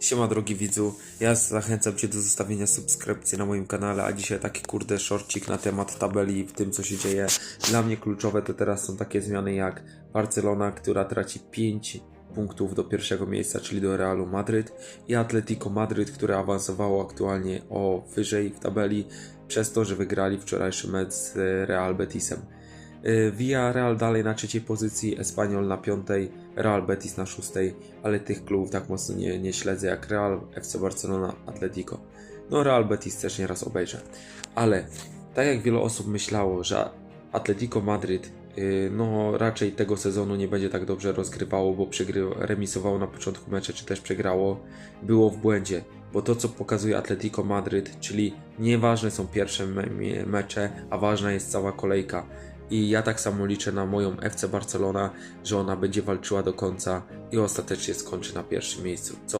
Siema drogi widzu, ja zachęcam Cię do zostawienia subskrypcji na moim kanale, a dzisiaj taki kurde shortcik na temat tabeli w tym co się dzieje. Dla mnie kluczowe to teraz są takie zmiany jak Barcelona, która traci 5 punktów do pierwszego miejsca, czyli do Realu Madryt i Atletico Madryt, które awansowało aktualnie o wyżej w tabeli przez to, że wygrali wczorajszy mecz z Real Betisem. Y, Villarreal dalej na trzeciej pozycji, Espanyol na piątej, Real Betis na szóstej, ale tych klubów tak mocno nie, nie śledzę jak Real, FC Barcelona, Atletico. No Real Betis też nieraz obejrzę. Ale tak jak wiele osób myślało, że Atletico Madryt y, no raczej tego sezonu nie będzie tak dobrze rozgrywało, bo remisowało na początku mecze, czy też przegrało, było w błędzie. Bo to, co pokazuje Atletico Madryt, czyli nieważne są pierwsze me- mecze, a ważna jest cała kolejka. I ja tak samo liczę na moją FC Barcelona, że ona będzie walczyła do końca i ostatecznie skończy na pierwszym miejscu. Co